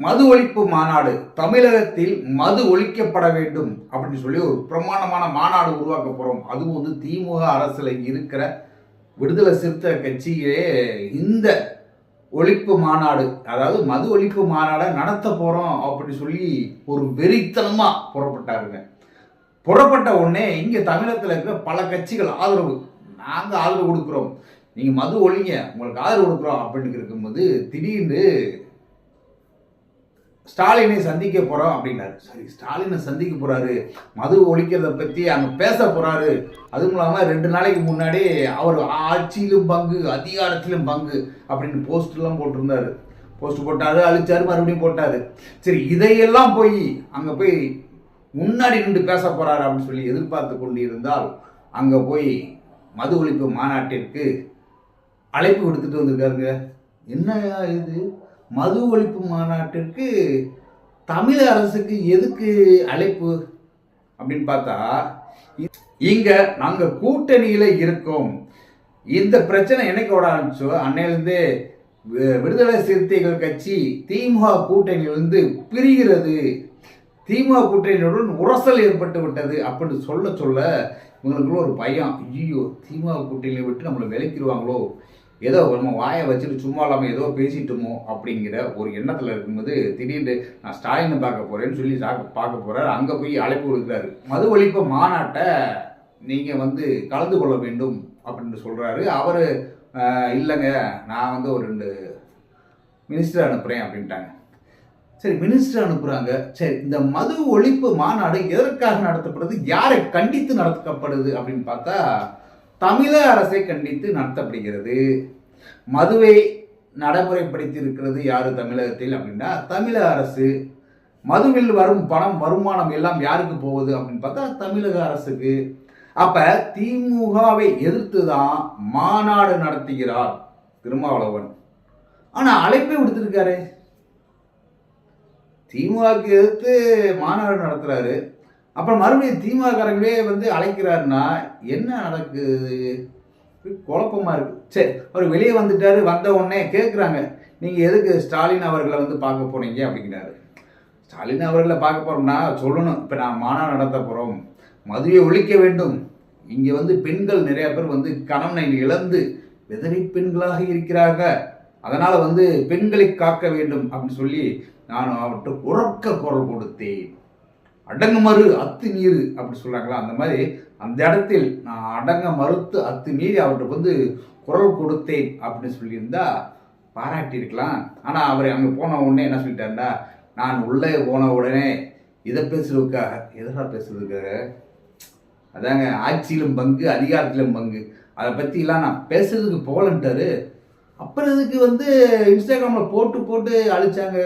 மது ஒழிப்பு மாநாடு தமிழகத்தில் மது ஒழிக்கப்பட வேண்டும் அப்படின்னு சொல்லி ஒரு பிரமாணமான மாநாடு உருவாக்க போகிறோம் அதுவும் வந்து திமுக அரசில் இருக்கிற விடுதலை சிறுத்தை கட்சியே இந்த ஒழிப்பு மாநாடு அதாவது மது ஒழிப்பு மாநாடை நடத்த போகிறோம் அப்படின்னு சொல்லி ஒரு வெறித்தனமாக புறப்பட்டாருங்க. புறப்பட்ட உடனே இங்கே தமிழகத்தில் இருக்கிற பல கட்சிகள் ஆதரவு நாங்கள் ஆதரவு கொடுக்குறோம். நீங்கள் மது ஒழிங்க உங்களுக்கு ஆதரவு கொடுக்குறோம் அப்படின்னு இருக்கும்போது திடீர்னு ஸ்டாலினை சந்திக்க போகிறோம் அப்படின்னாரு. சரி ஸ்டாலினை சந்திக்க போகிறாரு மது ஒழிக்கிறத பற்றி அங்கே பேச போகிறாரு அதுவும் இல்லாமல் ரெண்டு நாளைக்கு முன்னாடி அவர் ஆட்சியிலும் பங்கு அதிகாரத்திலும் பங்கு அப்படின்னு போஸ்ட் எல்லாம் போட்டிருந்தாரு. போஸ்ட் போட்டார் அழிச்சார் மறுபடியும் போட்டாரு. சரி இதையெல்லாம் போய் அங்கே போய் முன்னாடி நின்று பேச போகிறாரு அப்படின்னு சொல்லி எதிர்பார்த்து கொண்டு இருந்தால் அங்கே போய் மது ஒழிப்பு மாநாட்டிற்கு அழைப்பு கொடுத்துட்டு வந்திருக்காருங்க. என்ன இது? மது ஒழிப்பு மாநாட்டிற்கு தமிழ் அரசுக்கு எதுக்கு அழைப்பு அப்படின்னு பார்த்தா இங்க நாங்க கூட்டணியில இருக்கோம். இந்த பிரச்சனை என்னைக்கோட ஆரம்பிச்சோ அன்னையிலிருந்தே விடுதலை சிறுத்தைகள் கட்சி திமுக கூட்டணியிலிருந்து பிரிகிறது. திமுக கூட்டணியுடன் உரசல் ஏற்பட்டு விட்டது அப்படின்னு சொல்ல சொல்ல இவங்களுக்குள்ள ஒரு பயம். ஐயோ திமுக கூட்டணியை விட்டு நம்மளை விளக்கிடுவாங்களோ ஏதோ நம்ம வாயை வச்சுட்டு சும்மா இல்லாமல் ஏதோ பேசிட்டோமோ அப்படிங்கிற ஒரு எண்ணத்தில் இருக்கும்போது திடீர்னு நான் ஸ்டாலினை பார்க்க போகிறேன்னு சொல்லி சா- பார்க்க போகிறார் அங்கே போய் அழைப்பு கொடுக்குறாரு மது ஒழிப்பு மாநாட்டை நீங்கள் வந்து கலந்து கொள்ள வேண்டும் அப்படின்னு சொல்கிறாரு அவர் இல்லைங்க. நான் வந்து ஒரு ரெண்டு மினிஸ்டர் அனுப்புகிறேன் அப்படின்ட்டாங்க. சரி மினிஸ்டர் அனுப்புகிறாங்க சரி இந்த மது ஒழிப்பு மாநாடு எதற்காக நடத்தப்படுது? யாரை கண்டித்து நடத்தப்படுது? அப்படின்னு பார்த்தா தமிழக அரசை கண்டித்து நடத்தப்படுகிறது. மதுவை நடைமுறைப்படுத்தி இருக்கிறது யாரு தமிழகத்தில் அப்படின்னா தமிழக அரசு. மதுவில் வரும் பணம் வருமானம் எல்லாம் யாருக்கு போகுது அப்படின்னு பார்த்தா தமிழக அரசுக்கு. அப்போ திமுகவை எதிர்த்து தான் மாநாடு நடத்துகிறார் திருமாவளவன். ஆனால் அழைப்பே விடுத்திருக்காரு. திமுகவுக்கு எதிர்த்து மாநாடு நடத்துகிறாரு அப்புறம் மறுபடியும் திமுககாரங்களே வந்து அழைக்கிறாருன்னா என்ன நடக்குது? குழப்பமாக குழப்பமா சரி அவர் வெளியே வந்துட்டாரு வந்த உடனே கேட்குறாங்க நீங்கள் எதுக்கு ஸ்டாலின் அவர்களை வந்து பார்க்க போனீங்க? அப்படிங்கிறாரு. ஸ்டாலின் அவர்களை பார்க்க போகிறோம்னா சொல்லணும். இப்போ நான் மாநாடு நடத்த போகிறோம் மதுவை ஒழிக்க வேண்டும். இங்கே வந்து பெண்கள் நிறைய பேர் வந்து கணவனை இழந்து விதவை பெண்களாக இருக்கிறாங்க அதனால் வந்து பெண்களை காக்க வேண்டும் அப்படின்னு சொல்லி நான் அவற்றை உறக்க குரல் கொடுத்தேன். அடங்கு மறு அத்து நீர் அப்படி சொல்கிறாங்களா அந்த மாதிரி அந்த இடத்தில் நான் அடங்க மறுத்து அத்து மீறி அவர்கிட்ட வந்து குரல் கொடுத்தேன் அப்படின்னு சொல்லியிருந்தா பாராட்டியிருக்கலாம். ஆனால் அவர் அங்கே போன உடனே என்ன சொல்லிட்டாருண்டா நான் உள்ளே போன உடனே இதை பேசுறதுக்காக எதனா பேசுறதுக்காக அதாங்க ஆட்சியிலும் பங்கு அதிகாரத்திலும் பங்கு. அதை பற்றிலாம் நான் பேசுறதுக்கு போகலன்ட்டாரு. அப்புறம் இதுக்கு வந்து இன்ஸ்டாகிராமில் போட்டு போட்டு அழிச்சாங்க?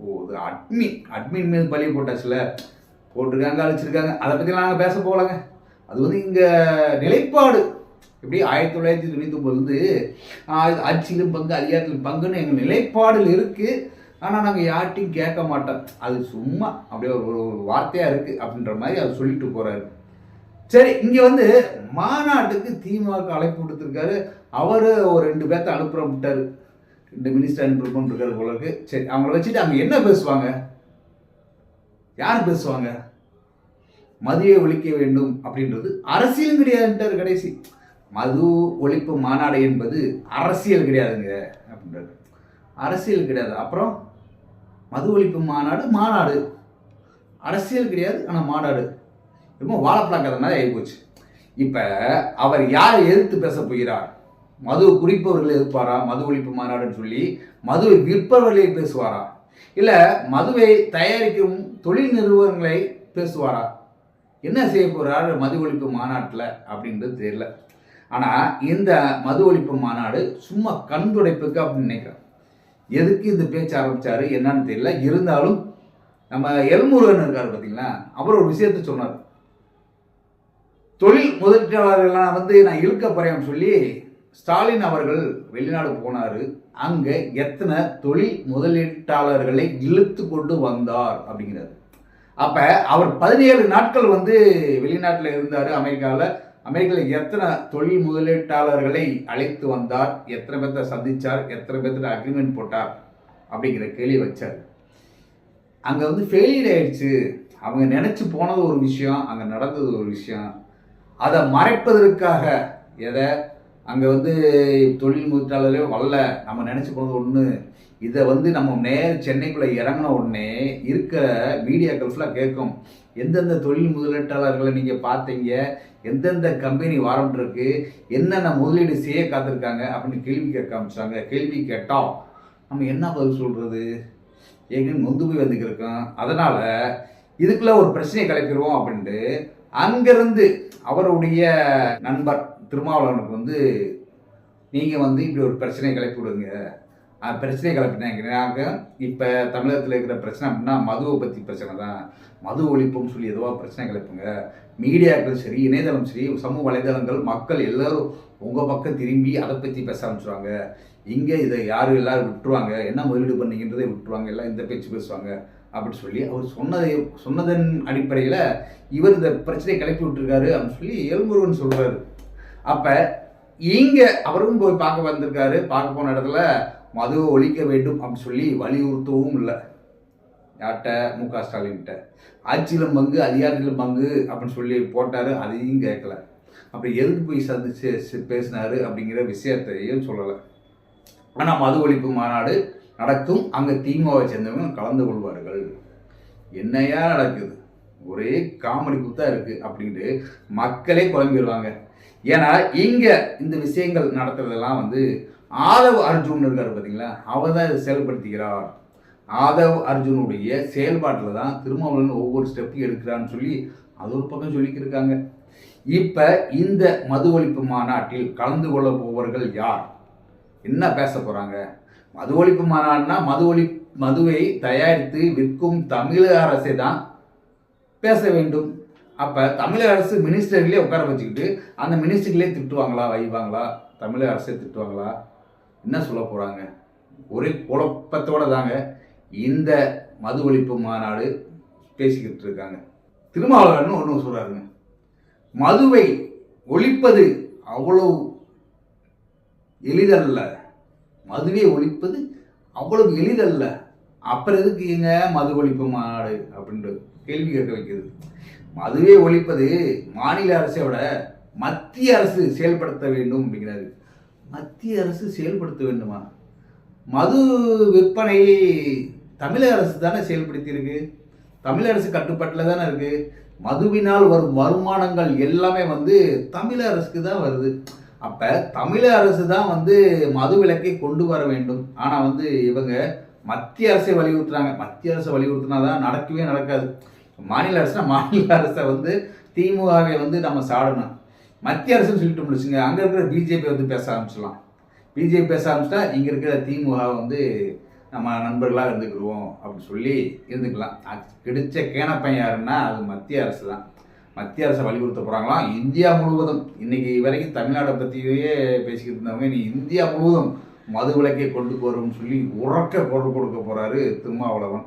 ஓ இது அட்மின் அட்மின் மீது பழி போட்டாச்சுல. போட்டிருக்காங்க அழிச்சிருக்காங்க. அதை பற்றிலாம் நாங்கள் பேச போகலங்க. அது வந்து இங்கே நிலைப்பாடு. எப்படி ஆயிரத்தி தொள்ளாயிரத்தி தொண்ணூற்றி ஒம்பது ஆட்சியிலும் பங்கு அதிகாரத்திலும் பங்குன்னு எங்கள் நிலைப்பாடில் இருக்குது ஆனால் நாங்கள் யார்ட்டையும் கேட்க மாட்டோம். அது சும்மா அப்படியே ஒரு ஒரு வார்த்தையாக இருக்குது அப்படின்ற மாதிரி அவர் சொல்லிட்டு போகிறாரு சரி இங்கே வந்து மாநாட்டுக்கு திமுக அழைப்பு கொடுத்துருக்காரு அவர் ஒரு ரெண்டு பேர்த்த அனுப்புற விட்டாரு. ரெண்டு மினிஸ்டர் அனுப்புறோம்னு இருக்காரு போல இருக்கு. சரி அவங்கள வச்சுட்டு அங்கே என்ன பேசுவாங்க? யார் பேசுவாங்க? மதுவை ஒழிக்க வேண்டும் அப்படின்றது அரசியலும் கிடையாதுன்றார் கடைசி. மது ஒழிப்பு மாநாடு என்பது அரசியல் கிடையாதுங்க அப்படின்றது. அரசியல் கிடையாது. அப்புறம் மது ஒழிப்பு மாநாடு மாநாடு. அரசியல் கிடையாது ஆனால் மாநாடு. ரொம்ப வாழைப்பழம் கதை மாதிரி ஆகிப்போச்சு இப்போ அவர் யாரை எதிர்த்து பேச போகிறார்? மது குறிப்பவர்களை எதிர்ப்பாரா? மது ஒழிப்பு மாநாடுன்னு சொல்லி மதுவை விற்பவர்களே பேசுவாரா? இல்லை மதுவை தயாரிக்கும் தொழில் நிறுவனங்களை பேசுவாரா? என்ன செய்ய போகிறார் மது ஒழிப்பு மாநாட்டில் அப்படின்றது தெரியல. ஆனால் இந்த மது ஒழிப்பு மாநாடு சும்மா கண்துடைப்புக்கு அப்படின்னு நினைக்கிறேன். எதுக்கு இந்த பேச்சு ஆரம்பிச்சாரு என்னன்னு தெரியல. இருந்தாலும் நம்ம எல்முருகன் இருக்கார் பார்த்தீங்களா அவர் ஒரு விஷயத்த சொன்னார். தொழில் முதலீட்டாளர்கள்லாம் வந்து நான் இழுக்க போறேன்னு சொல்லி ஸ்டாலின் அவர்கள் வெளிநாடு போனார். அங்கே எத்தனை தொழில் முதலீட்டாளர்களை இழுத்து கொண்டு வந்தார் அப்படிங்கிறாரு. அப்போ அவர் பதினேழு நாட்கள் வந்து வெளிநாட்டில் இருந்தார். அமெரிக்காவில் அமெரிக்காவில் எத்தனை தொழில் முதலீட்டாளர்களை அழைத்து வந்தார் எத்தனை பேர்த்த சந்திச்சார் எத்தனை பேர்த்த அக்ரிமெண்ட் போட்டார் அப்படிங்கிற கேள்வி வச்சார். அங்கே வந்து ஃபெயிலியர் ஆயிடுச்சு. அவங்க நினச்சி போனது ஒரு விஷயம் அங்கே நடந்தது ஒரு விஷயம். அதை மறைப்பதற்காக எதை? அங்கே வந்து தொழில் முதலாளரே வரல. நம்ம நினச்சி போனது ஒன்று இதை வந்து நம்ம நேர் சென்னைக்குள்ளே இறங்கின உடனே இருக்கிற மீடியாக்கள் ஃபுல்லாக கேட்கும். எந்தெந்த தொழில் முதலீட்டாளர்களை நீங்கள் பார்த்தீங்க? எந்தெந்த கம்பெனி வாரம் இருக்கு? என்னென்ன முதலீடு செய்ய காத்திருக்காங்க? அப்படின்னு கேள்வி கேட்க ஆரம்பிச்சாங்க. கேள்வி கேட்டோம். நம்ம என்ன பதில் சொல்கிறது ஏற்கனவே நொந்து போய் வந்துக்கிருக்கோம். அதனால் இதுக்குள்ளே ஒரு பிரச்சனையை கிளப்பிடுவோம் அப்படின்ட்டு அங்கேருந்து அவருடைய நண்பர் திருமாவளவனுக்கு வந்து நீங்கள் வந்து இப்படி ஒரு பிரச்சனையை கிளப்பி விடுங்க. பிரச்சனையை கிளப்பினாங்க இப்போ தமிழகத்தில் இருக்கிற பிரச்சனை அப்படின்னா மதுவை பற்றி பிரச்சனை தான். மது ஒழிப்புன்னு சொல்லி எதுவோ பிரச்சனை கிளப்புங்க? மீடியாக்கள் சரி இணையதளம் சரி சமூக வலைதளங்கள் மக்கள் எல்லோரும் உங்கள் பக்கம் திரும்பி அதை பற்றி பேச ஆரம்பிச்சுருவாங்க. இங்கே இதை யாரும் எல்லோரும் விட்டுருவாங்க? என்ன முதலீடு பண்ணீங்கன்றதை விட்டுருவாங்க. எல்லாம் இந்த பேச்சு பேசுவாங்க. அப்படின்னு சொல்லி அவர் சொன்னதை சொன்னதன் அடிப்படையில் இவர் இந்த பிரச்சனையை கிளப்பி விட்டுருக்காரு அப்படின்னு சொல்லி ஏழ்முருகன் சொல்கிறாரு அப்போ இங்கே அவரும் போய் பார்க்க வந்திருக்காரு பார்க்க போன இடத்துல மதுவை ஒழிக்க வேண்டும் அப்படின்னு சொல்லி வலியுறுத்தவும் இல்லை. யார்கிட்ட? மு க ஸ்டாலின்கிட்ட. ஆட்சியிலும் பங்கு அதிகாரத்திலும் பங்கு அப்படின்னு சொல்லி போட்டார் அதையும் கேட்கல. அப்படி எதுக்கு போய் சந்திச்சு பேசினாரு அப்படிங்கிற விஷயத்தையும் சொல்லலை. ஆனால் மது ஒழிப்பு மாநாடு நடக்கும். அங்கே திமுகவை சேர்ந்தவங்க கலந்து கொள்வார்கள். என்னையா நடக்குது? ஒரே காமெடி குத்தா இருக்கு அப்படின்ட்டு மக்களே குழம்பிடுவாங்க ஏன்னா இங்க இந்த விஷயங்கள் நடத்துறதெல்லாம் வந்து ஆதவ் அர்ஜுன் இருக்காரு பார்த்தீங்களா அவர் தான் இதை செயல்படுத்திக்கிறார். ஆதவ் அர்ஜுனுடைய செயல்பாட்டில் தான் திருமாவளவன் ஒவ்வொரு ஸ்டெப்பையும் எடுக்கிறான்னு சொல்லி அது ஒரு பக்கம் சொல்லிக்கிருக்காங்க. இப்போ இந்த மது ஒழிப்பு மாநாட்டில் கலந்து கொள்ள போவர்கள் யார்? என்ன பேச போகிறாங்க மது ஒழிப்பு மாநாடுனா மது ஒழி மதுவை தயாரித்து விற்கும் தமிழக அரசை தான் பேச வேண்டும். அப்போ தமிழக அரசு மினிஸ்டர்களே உட்கார வச்சுக்கிட்டு அந்த மினிஸ்டர்களே திட்டுவாங்களா வைவாங்களா தமிழக அரசே திட்டுவாங்களா? என்ன சொல்ல போகிறாங்க ஒரே குழப்பத்தோடு தாங்க இந்த மது ஒழிப்பு மாநாடு பேசிக்கிட்டு இருக்காங்க. திருமாவளவன் ஒன்று சொல்கிறாருங்க மதுவை ஒழிப்பது அவ்வளவு எளிதல்ல. மதுவை ஒழிப்பது அவ்வளவு எளிதல்ல. அப்புறம் எதுக்கு எங்க மது ஒழிப்பு மாநாடு அப்படின்ட்டு கேள்வி கேட்க வைக்கிறது. அதுவே ஒழிப்பது மாநில அரசை விட மத்திய அரசு செயல்படுத்த வேண்டும் அப்படிங்கிறாரு. மத்திய அரசு செயல்படுத்த வேண்டுமா? மது விற்பனை தமிழக அரசு தானே செயல்படுத்தியிருக்கு. தமிழக அரசு கட்டுப்பாட்டில் தானே இருக்குது மதுவினால் வரும் வருமானங்கள் எல்லாமே வந்து தமிழக அரசுக்கு தான் வருது. அப்போ தமிழக அரசு தான் வந்து மது விலக்கை கொண்டு வர வேண்டும். ஆனால் வந்து இவங்க மத்திய அரசை வலியுறுத்துறாங்க. மத்திய அரசை வலியுறுத்தினா தான் நடக்கவே நடக்காது. மாநில அரசுனா மாநில அரசை வந்து திமுகவை வந்து நம்ம சாடணும். மத்திய அரசுன்னு சொல்லிட்டு முடிச்சுங்க. அங்கே இருக்கிற பிஜேபி வந்து பேச ஆரம்பிச்சிடலாம். பிஜேபி பேச ஆரம்பிச்சிட்டா இங்கே இருக்கிற திமுக வந்து நம்ம நண்பர்களாக இருந்துக்கிடுவோம் அப்படின்னு சொல்லி இருந்துக்கலாம். கிடைச்ச கேனப்பையன் யாருன்னா அது மத்திய அரசு தான். மத்திய அரசை வலியுறுத்த போகிறாங்களாம் இந்தியா முழுவதும். இன்னைக்கு வரைக்கும் தமிழ்நாடை பற்றியே பேசிக்கிட்டு இருந்தவங்க நீ இந்தியா முழுவதும் மது விலக்கை கொண்டு போகிறோம்னு சொல்லி உறக்க குரல் கொடுக்க போகிறாரு திருமாவளவன்.